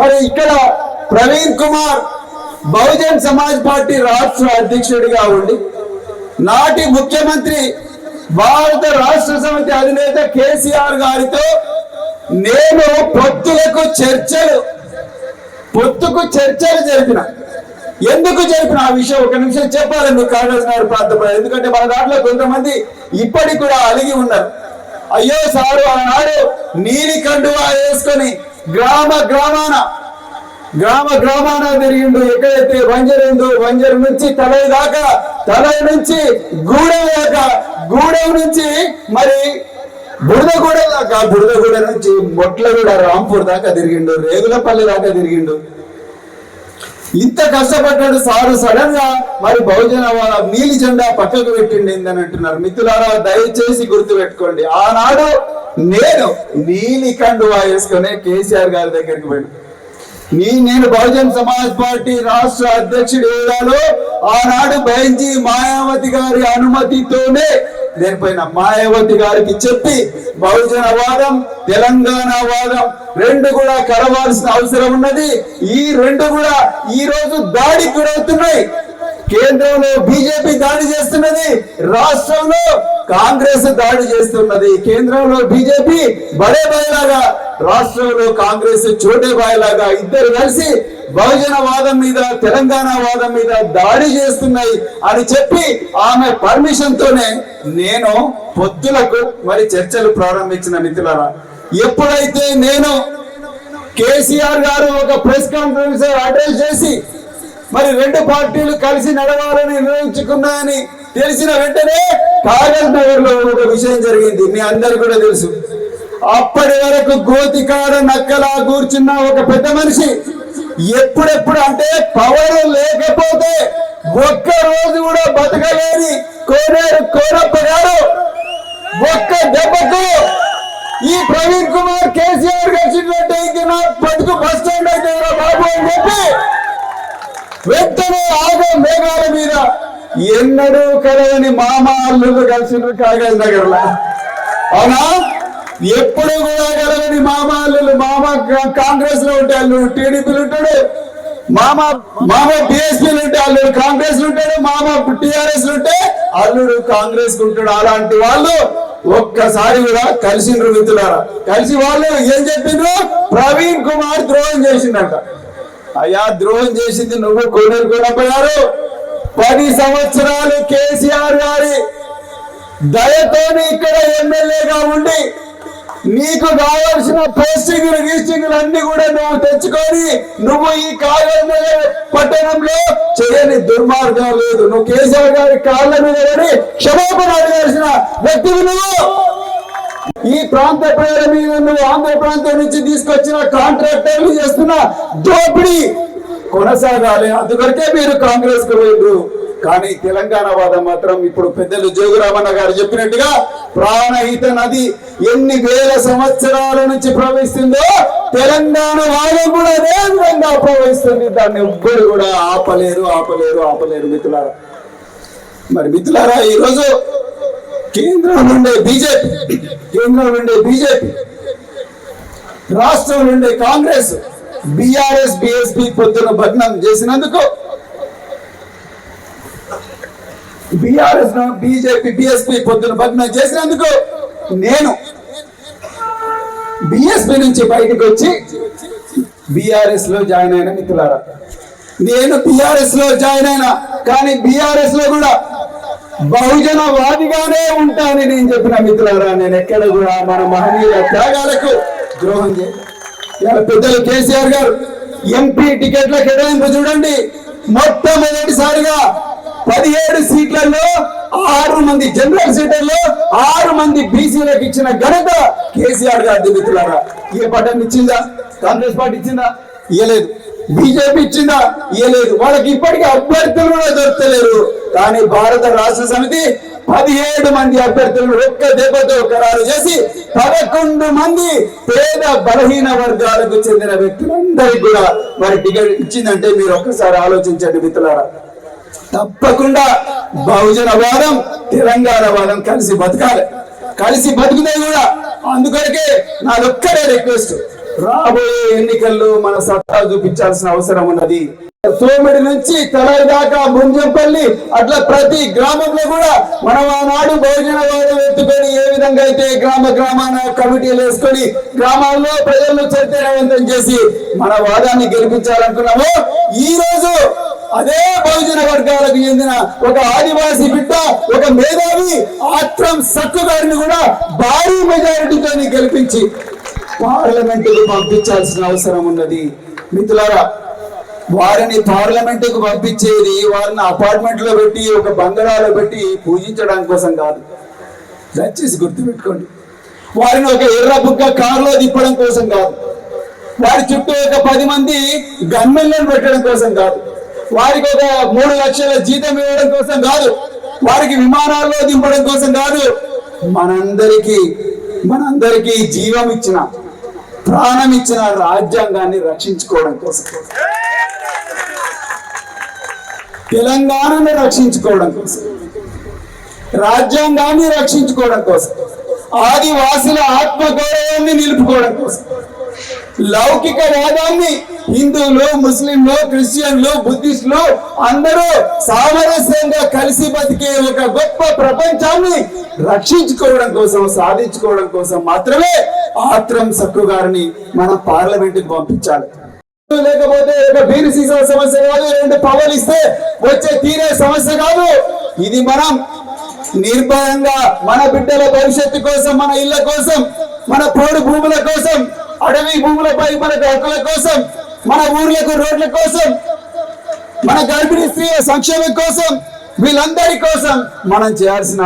మరి ఇక్కడ ప్రవీణ్ కుమార్ బహుజన్ సమాజ్ పార్టీ రాష్ట్ర అధ్యక్షుడిగా ఉండి నాటి ముఖ్యమంత్రి భారత రాష్ట్ర సమితి అధినేత కేసీఆర్ గారితో నేను పొత్తులకు చర్చలు పొత్తుకు చర్చలు జరిపిన. ఎందుకు జరిపిన? ఆ విషయం ఒక నిమిషం చెప్పాలి మీకు కాంగ్రెస్ గారు ప్రాంతంలో. ఎందుకంటే మన దాంట్లో కొంతమంది ఇప్పటికి కూడా అలిగి ఉన్నారు. అయ్యో సారు ఆనాడు నీలి కండువా వేసుకొని గ్రామ గ్రామాన గ్రామ గ్రామాన తిరిగిండు ఎక్కడైతే వంజరిండు ఉందో నుంచి తలై దాకా తలై నుంచి గూడెం దాకా గూడెం నుంచి మరి బురదగూడ దాకా బురదగూడ నుంచి మొట్లగూడ రాంపూర్ దాకా తిరిగిండు రేగులపల్లి దాకా తిరిగిండు. ఇంత కష్టపడ్డాడు సారు సడన్గా మరి బహుజన వాళ్ళ నీలి జెండా పక్కకు పెట్టిండి అని అంటున్నారు మిత్రులారా దయచేసి గుర్తు పెట్టుకోండి ఆనాడు నేను నీలి కండువా వేసుకునే కేసీఆర్ గారి దగ్గరికి పోయాను. నీ నేను బహుజన్ సమాజ్ పార్టీ రాష్ట్ర అధ్యక్షుడు ఏడాలో ఆనాడు బెంజీ మాయావతి గారి అనుమతితోనే నేను పోయిన. మాయావతి గారికి చెప్పి బహుజన వాదం తెలంగాణ వాదం రెండు కూడా కలవాల్సిన అవసరం ఉన్నది. ఈ రెండు కూడా ఈ రోజు దాడికి గురవుతున్నాయి. కేంద్రంలో బీజేపీ దాడి చేస్తున్నది రాష్ట్రంలో కాంగ్రెస్ దాడి చేస్తున్నది. కేంద్రంలో బీజేపీ బడే బాయిలాగా రాష్ట్రంలో కాంగ్రెస్ చోటే బాయిలాగా ఇద్దరు కలిసి బహుజన వాదం మీద తెలంగాణ వాదం మీద దాడి చేస్తున్నాయి అని చెప్పి ఆమె పర్మిషన్ తోనే నేను పొత్తులకు మరి చర్చలు ప్రారంభించిన మిత్రులారా. ఎప్పుడైతే నేను కేసీఆర్ గారు ఒక ప్రెస్ కాన్ఫరెన్స్ అడ్రస్ చేసి మరి రెండు పార్టీలు కలిసి నడవాలని నిర్ణయించుకున్నాయని తెలిసిన వెంటనే కాగల్ నగర్లో ఒక విషయం జరిగింది. మీ అందరు కూడా తెలుసు. అప్పటి వరకు గోతికాడ నక్కలా కూర్చున్న ఒక పెద్ద మనిషి ఎప్పుడెప్పుడు అంటే పవర్ లేకపోతే ఒక్క రోజు కూడా బతకలేని కోనేరు కోరప్ప గారు ఒక్క దెబ్బకు ఈ ప్రవీణ్ కుమార్ కేసీఆర్ కలిసినట్టు ఇంక నా బతుకు బస్ స్టాండ్ అయితే బాబు అని చెప్పి వెంటనే ఆగో మేఘాల మీద. ఎన్నడూ కలవని మామ అల్లుడు కలిసిన కాగల నగర్లో అవునా? ఎప్పుడు కూడా కలవని మామ అల్లుడు మామ కాంగ్రెస్లో ఉంటే అల్లుడు టీడీపీలు ఉంటాడు మామ మామ బిఎస్పీలు ఉంటే అల్లుడు కాంగ్రెస్లో ఉంటాడు మామ టిఆర్ఎస్ ఉంటే అల్లుడు కాంగ్రెస్ ఉంటాడు. అలాంటి వాళ్ళు ఒక్కసారి కూడా కలిసిండ్రు మిత్రులారా. కలిసి వాళ్ళు ఏం చెప్పిండ్రు? ప్రవీణ్ కుమార్ ద్రోహం చేసిండట. అయ్యా ద్రోహం చేసింది నువ్వు కోనేరు కొనపోయారు పది సంవత్సరాలు కేసీఆర్ గారి దయతోని ఇక్కడ ఎమ్మెల్యేగా ఉండి నీకు కావలసిన పోస్టింగ్ గీస్టింగ్లు అన్ని కూడా నువ్వు తెచ్చుకొని నువ్వు ఈ కాగజ్ పట్టణంలో చేయని దుర్మార్గం లేదు. నువ్వు కేసీఆర్ గారి కాళ్ళ మీద క్షమాపణ అడగాల్సిన వ్యక్తివి నువ్వు. ఈ ప్రాంత పేరు మీద నువ్వు ఆంధ్ర ప్రాంతం నుంచి తీసుకొచ్చిన కాంట్రాక్టర్లు చేస్తున్న? దోపిడీ కొనసాగాలి. అందుకొరకే మీరు కాంగ్రెస్కు పోయిండ్రు కానీ తెలంగాణ వాదం మాత్రం ఇప్పుడు పెద్దలు జోగురామన్న గారు చెప్పినట్టుగా ప్రాణహిత నది ఎన్ని వేల సంవత్సరాల నుంచి ప్రవహిస్తుందో తెలంగాణ వాదం కూడా అదే విధంగా ప్రవహిస్తుంది. దాన్ని ఎవ్వరు కూడా ఆపలేరు ఆపలేరు ఆపలేరు మిత్రులారా. మరి మిత్రులారా ఈరోజు కేంద్రం నుండే బీజేపీ కేంద్రం నుండే బీజేపీ రాష్ట్రం నుండే కాంగ్రెస్ బీఆర్ఎస్ బిఎస్పీ పొద్దున భగ్నం చేసినందుకు బిఆర్ఎస్ బీజేపీ బిఎస్పీ పొద్దున భగ్నం చేసినందుకు నేను బిఎస్పీ నుంచి బయటకు వచ్చి బీఆర్ఎస్లో జాయిన్ అయిన మిత్రులారా. నేను బీఆర్ఎస్లో జాయిన్ అయినా కానీ బీఆర్ఎస్లో కూడా బహుజనవాదిగానే ఉంటానని నేను చెప్పిన మిత్రులారా నేను ఎక్కడ కూడా మన మహనీయుల త్యాగాలకు ద్రోహం చేయాలి పెద్దలు కేసీఆర్ గారు ఎంపీ టికెట్ల కేటాయింపు చూడండి. మొట్టమొదటిసారిగా పదిహేడు సీట్లలో ఆరు మంది జనరల్ సీట్లలో ఆరు మంది బీసీలకు ఇచ్చిన ఘనత కేసీఆర్ గారి మిత్రులారా. ఏ పట్టణం ఇచ్చిందా? కాంగ్రెస్ పార్టీ ఇచ్చిందా? ఇయ్యలేదు. బీజేపీ ఇచ్చిందా ఇయ్యలేదు. వాళ్ళకి ఇప్పటికీ అభ్యర్థులు కూడా దొరకలేరు కానీ భారత రాష్ట్ర సమితి పదిహేడు మంది అభ్యర్థులను ఒక్క దెబ్బతో ఖరారు చేసి పదకొండు మంది పేద బలహీన వర్గాలకు చెందిన వ్యక్తులందరికీ కూడా మరి టికెట్ ఇచ్చిందంటే మీరు ఒక్కసారి ఆలోచించండి మిత్రులారా. తప్పకుండా బహుజన వాదం తెలంగాణ వాదం కలిసి బతకాలి. కలిసి బతుకుతాయి కూడా అందుకొరకే నాదొక్కడే రిక్వెస్ట్. రాబోయే ఎన్నికల్లో మన సత్తా చూపించాల్సిన అవసరం ఉన్నది. సోమిడి నుంచి తలై దాకా ముంజంపల్లి అట్లా ప్రతి గ్రామంలో కూడా మనం ఆనాడు భోజన వాడు ఎత్తుకొని ఏ విధంగా అయితే గ్రామ గ్రామాన కమిటీలు వేసుకొని గ్రామాల్లో ప్రజలను చైతన్యవంతం చేసి మన వాదాన్ని గెలిపించాలనుకున్నాము ఈ రోజు అదే బహుజన వర్గాలకు చెందిన ఒక ఆదివాసీ బిడ్డ ఒక మేధావి ఆత్రం సక్కు గారిని కూడా భారీ మెజారిటీతో గెలిపించి పార్లమెంటుకు పంపించాల్సిన అవసరం ఉన్నది. మిత్రులారా వారిని పార్లమెంటుకు పంపించేది వారిని అపార్ట్మెంట్లో పెట్టి ఒక బంగారాలో పెట్టి పూజించడానికి కోసం కాదు. దయచేసి గుర్తుపెట్టుకోండి. వారిని ఒక ఎర్ర బుక్క కారులో తిప్పడం కోసం కాదు. వారి చుట్టూ ఒక పది మంది గన్మెన్లను పెట్టడం కోసం కాదు. వారికి ఒక మూడు లక్షల జీతం ఇవ్వడం కోసం కాదు. వారికి విమానాల్లో దింపడం కోసం కాదు. మనందరికీ మనందరికీ జీవం ఇచ్చిన ప్రాణం ఇచ్చిన రాజ్యాంగాన్ని రక్షించుకోవడం కోసం. తెలంగాణను రక్షించుకోవడం కోసం. రాజ్యాంగాన్ని రక్షించుకోవడం కోసం. ఆదివాసుల ఆత్మగౌరవాన్ని నిలుపుకోవడం కోసం. లౌకిక వాదాన్ని హిందువులు ముస్లింలు క్రిస్టియన్లు బుద్ధిస్టులు అందరూ సామరస్యంగా కలిసి బతికే ఒక గొప్ప ప్రపంచాన్ని రక్షించుకోవడం కోసం సాధించుకోవడం కోసం మాత్రమే ఆత్రం సక్కు గారిని మనం పార్లమెంటుకు పంపించాలి. లేకపోతే ఒక బీరు సీసా సమస్య కాదు రెండు పవర్ ఇస్తే వచ్చే తీరే సమస్య కాదు. ఇది మనం నిర్భయంగా మన బిడ్డల భవిష్యత్తు కోసం మన ఇళ్ళ కోసం మన పోడు భూముల కోసం అడవి భూములపై మన హక్కుల కోసం మన ఊర్లకు రోడ్ల కోసం మన గర్భిణీ స్త్రీల సంక్షేమం కోసం వీళ్ళందరి కోసం మనం చేయాల్సిన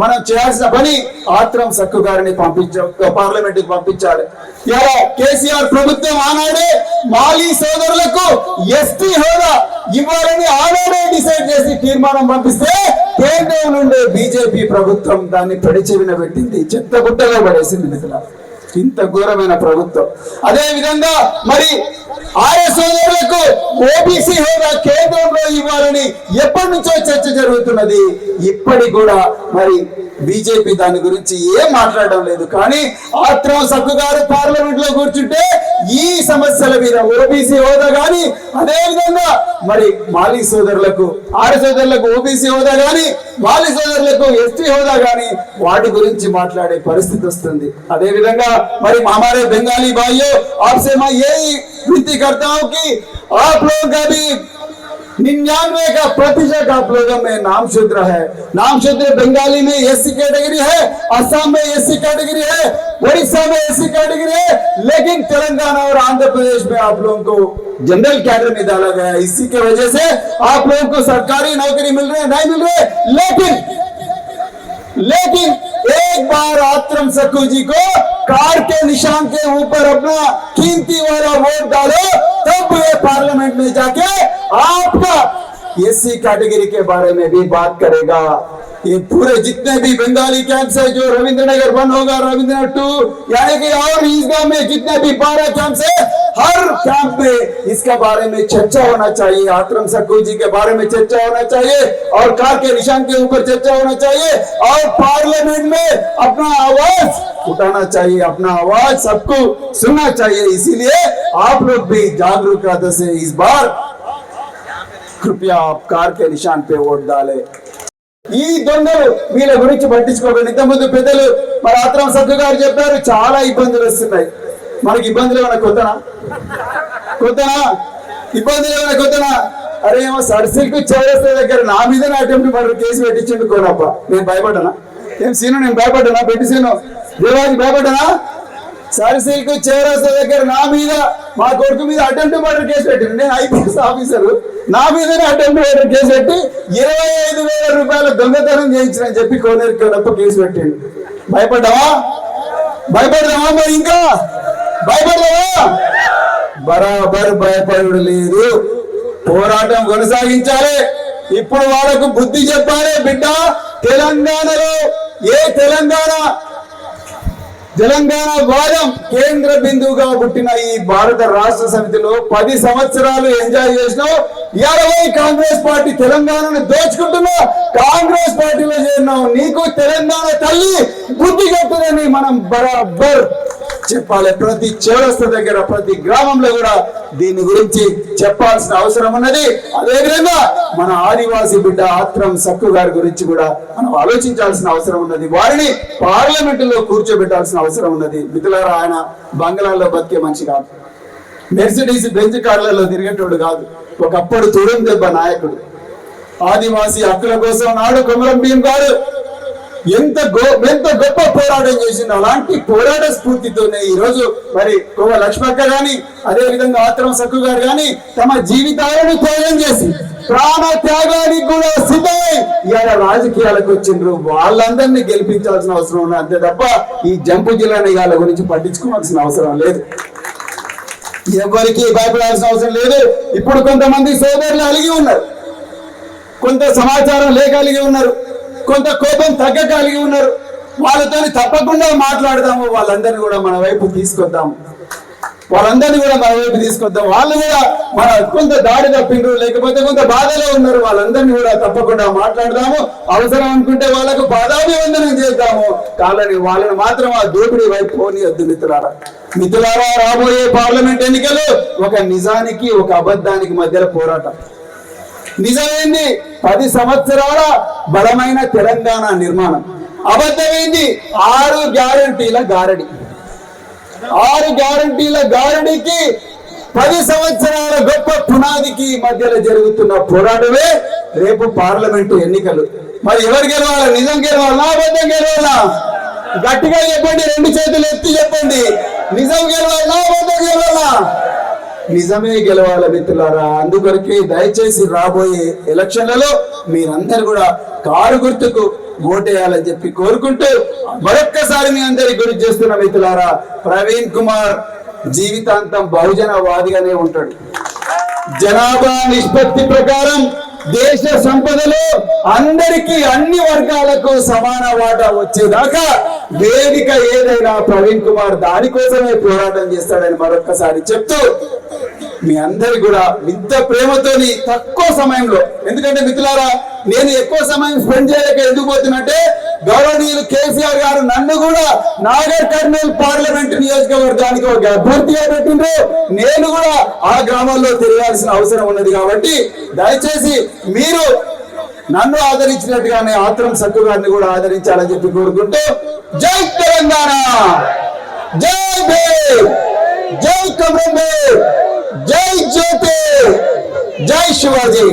మనం చేయాల్సిన పని ఆత్రం సక్కు గారిని పంపించ పార్లమెంట్కి పంపించాలి. ఇలా కేసీఆర్ ప్రభుత్వం ఆనాడే మాలీ సోదరులకు ఎస్టీ హోదా ఇవ్వాలని ఆనాడే డిసైడ్ చేసి తీర్మానం పంపిస్తే కేంద్రం నుండి బీజేపీ ప్రభుత్వం దాన్ని పెడిచెవిన పెట్టింది. చెత్త గుట్టలో పడేసింది మిథుల ఇంత ఘోరమైన ప్రభుత్వం. అదే విధంగా మరి ఆయా సోదరులకు ఓబీసీ హోదా కేంద్రంలో ఇవ్వాలని ఎప్పటి నుంచో చర్చ జరుగుతున్నది. ఇప్పటికి కూడా మరి బీజేపీ దాని గురించి ఏం మాట్లాడడం లేదు. కానీ ఆత్రం సక్కు గారు పార్లమెంట్లో కూర్చుంటే ఈ సమస్యల మీద ఓబీసీ హోదా గాని అదే విధంగా మరి మాలీ సోదరులకు ఆర్య సోదరులకు ఓబీసీ హోదా గాని మాలీ సోదరులకు ఎస్టీ హోదా గాని వాటి గురించి మాట్లాడే పరిస్థితి వస్తుంది అదే విధంగా మరి हमारे बंगाली भाइयों आपसे मैं यही विनती करता हूं कि आप लोग का भी निन्यानवे का प्रतिशत आप लोगों में नाम शूद्र है। नाम शूद्र बंगाली में एससी कैटेगरी है, असम में एससी कैटेगरी है उड़ीसा में एससी कैटेगरी है, लेकिन तेलंगाना और आंध्र प्रदेश में आप लोगों को जनरल कैडर में डाला गया है। इसी के वजह से आप लोगों को सरकारी नौकरी मिल रही है, नहीं मिल रही लेकिन लेकिन एक बार आत्रम सखू जी को कार के निशान के ऊपर अपना कीमती वाला वोट डालो, तब वे पार्लियामेंट में जाके आपका एससी कैटेगरी के बारे में भी बात करेगा। ये पूरे जितने भी बंगाली कैंप्स है, जो रविंद्र नगर वन होगा रविंद्र टू यानी कि और ईदगाह में जितने भी बारह कैंप्स है, हर कैंप में इसके बारे में चर्चा होना चाहिए। आत्रम सक्कू जी के बारे में चर्चा होना चाहिए और कार के निशान के ऊपर चर्चा होना चाहिए और पार्लियामेंट में अपना आवाज़ उठाना चाहिए, अपना आवाज़ सबको सुनना चाहिए। इसीलिए आप लोग भी जागरूकता से इस बार कृपया आप कार के निशान पे वोट डालें। ఈ దొంగలు వీళ్ళ గురించి పట్టించుకోకండి. ఇంతకుముందు పెద్దలు మరి ఆత్రం సత్తు గారు చెప్పారు చాలా ఇబ్బందులు వస్తున్నాయి. మనకి ఇబ్బందులు ఏమైనా కొత్తనా? కొత్తనా? ఇబ్బందులు ఏమైనా కొత్తనా? అరే ఏమో సర్సిల్క్ చౌరస్తా దగ్గర నా మీద అటెంప్ట్ మర్డర్ కేసు పెట్టించండి కోనప్ప నేను భయపడ్డానా? ఏం సీను నేను భయపడ్డానా? పెట్టి సీను? దేవానికి భయపడ్డానా? సరిసీకు చేరాస దగ్గర నా మీద మా కొడుకు మీద అటెంప్ట్ మర్డర్ కేసు పెట్టిండు. నేను ఐపీఎస్ ఆఫీసర్ నా మీదనే అటెంప్ట్ మర్డర్ కేసు పెట్టి ఇరవై ఐదు వేల రూపాయల దొంగతనం చేయించిన చెప్పి కోనేరు కోనప్ప కేసు పెట్టిండు. భయపడ్డావా? భయపడదామా మరి ఇంకా? భయపడదామా బరాబర్ భయపడు లేదు. పోరాటం కొనసాగించాలి. ఇప్పుడు వాళ్ళకు బుద్ధి చెప్పాలి బిడ్డ. తెలంగాణలో ఏ తెలంగాణ తెలంగాణ వాదం కేంద్ర బిందువుగా పుట్టిన ఈ భారత రాష్ట్ర సమితిలో పది సంవత్సరాలు ఎంజాయ్ చేసినావు ఇరవై కాంగ్రెస్ పార్టీ తెలంగాణను దోచుకుంటున్నా కాంగ్రెస్ పార్టీలో చేరినావు నీకు తెలంగాణ తల్లి బుద్ధి చెప్తుందని మనం బరాబర్ చెప్పాలి. ప్రతి చేరస్థ దగ్గర ప్రతి గ్రామంలో కూడా దీని గురించి చెప్పాల్సిన అవసరం ఉన్నది. అదేవిధంగా మన ఆదివాసీ బిడ్డ ఆత్రం సక్కు గారి గురించి కూడా మనం ఆలోచించాల్సిన అవసరం ఉన్నది. వారిని పార్లమెంటులో కూర్చోబెట్టాల్సిన అవసరం ఉన్నది. మిథులారా ఆయన బంగ్లాలో బతికే మనిషి కాదు. మెర్సిడీస్ బెంచ్ కార్లలో తిరిగేటోడు కాదు. ఒకప్పుడు తురం దెబ్బ నాయకుడు. ఆదివాసీ హక్కుల కోసం నాడు కొమరం భీం గారు ఎంత గో ఎంత గొప్ప పోరాటం చేసింది అలాంటి పోరాట స్ఫూర్తితోనే ఈ రోజు మరి కోవ లక్ష్మక్క గాని అదే విధంగా ఆత్రం సక్కు గారు కానీ తమ జీవితాలను త్యాగం చేసి ప్రాణ త్యాగానికి కూడా సిద్ధమై ఇవాళ రాజకీయాలకు వచ్చిండ్రు. వాళ్ళందరినీ గెలిపించాల్సిన అవసరం ఉన్నది అంతే తప్ప ఈ జంపు జిల్లా నిఘాల గురించి పట్టించుకోవాల్సిన అవసరం లేదు. ఎవరికి భయపడాల్సిన అవసరం లేదు. ఇప్పుడు కొంతమంది సోదరులు అలిగి ఉన్నారు. కొంత సమాచారం లేకలిగి ఉన్నారు. కొంత కోపం తగ్గ కలిగి ఉన్నారు. వాళ్ళతో తప్పకుండా మాట్లాడదాము. వాళ్ళందరినీ కూడా మన వైపు తీసుకొద్దాము వాళ్ళందరినీ కూడా మన వైపు తీసుకొద్దాం. వాళ్ళు కూడా మన కొంత దాడి తప్పిండ్రు లేకపోతే కొంత బాధలో ఉన్నారు. వాళ్ళందరినీ కూడా తప్పకుండా మాట్లాడదాము. అవసరం అనుకుంటే వాళ్ళకు పాదాభివందనం చేద్దాము. కాలని వాళ్ళని మాత్రం ఆ దోపిడీ వైపు పోనీయద్దు మిత్రులారా. మిత్రులారా రాబోయే పార్లమెంట్ ఎన్నికలు ఒక నిజానికి ఒక అబద్ధానికి మధ్యలో పోరాటం. నిజమైంది పది సంవత్సరాల బలమైన తెలంగాణ నిర్మాణం. అబద్ధమైంది. ఆరు గ్యారంటీల గారడి. ఆరు గ్యారంటీల గారడికి పది సంవత్సరాల గొప్ప పునాదికి మధ్యలో జరుగుతున్న పోరాటమే రేపు పార్లమెంటు ఎన్నికలు. మరి ఎవరు గెలవాలా? నిజం గెలవాలా? అబద్ధం గెలవాలా? గట్టిగా చెప్పండి. రెండు చేతులు ఎత్తి చెప్పండి. నిజం గెలవాలా? అబద్ధం గెలవాలా? నిజమే గెలవాల మిత్రులారా. అందుకొరకే దయచేసి రాబోయే ఎలక్షన్లలో మీరందరూ కూడా కారు గుర్తుకు ఓటేయాలని చెప్పి కోరుకుంటూ మరొక్కసారి మీ అందరికి గురి చేస్తున్న మిత్రులారా ప్రవీణ్ కుమార్ జీవితాంతం బహుజనవాదిగానే ఉంటాడు. జనాభా నిష్పత్తి ప్రకారం దేశ సంపదలో అందరికీ అన్ని వర్గాలకు సమాన వాటా వచ్చేదాకా వేదిక ఏదైనా ప్రవీణ్ కుమార్ దానికోసమే పోరాటం చేస్తాడని మరొక్కసారి చెప్తూ మీ అందరి కూడా ఇంత ప్రేమతోని తక్కువ సమయంలో. ఎందుకంటే మిత్రులారా నేను ఎక్కువ సమయం స్పెండ్ చేయలేక ఎందుకు పోతున్నట్టే గౌరవనీయులు కేసీఆర్ గారు నన్ను కూడా నాగర్ కర్నూలు పార్లమెంట్ నియోజకవర్గానికి ఒక అభ్యర్థిగా పెట్టిండ్రు. నేను కూడా ఆ గ్రామాల్లో తిరగాల్సిన అవసరం ఉన్నది కాబట్టి దయచేసి మీరు నన్ను ఆదరించినట్టుగానే ఆత్రం సక్కు గారిని కూడా ఆదరించాలని చెప్పి కోరుకుంటూ జై తెలంగాణ! జై భీమ్! జై కమరం జై జ్యోతి జై శివాజీ.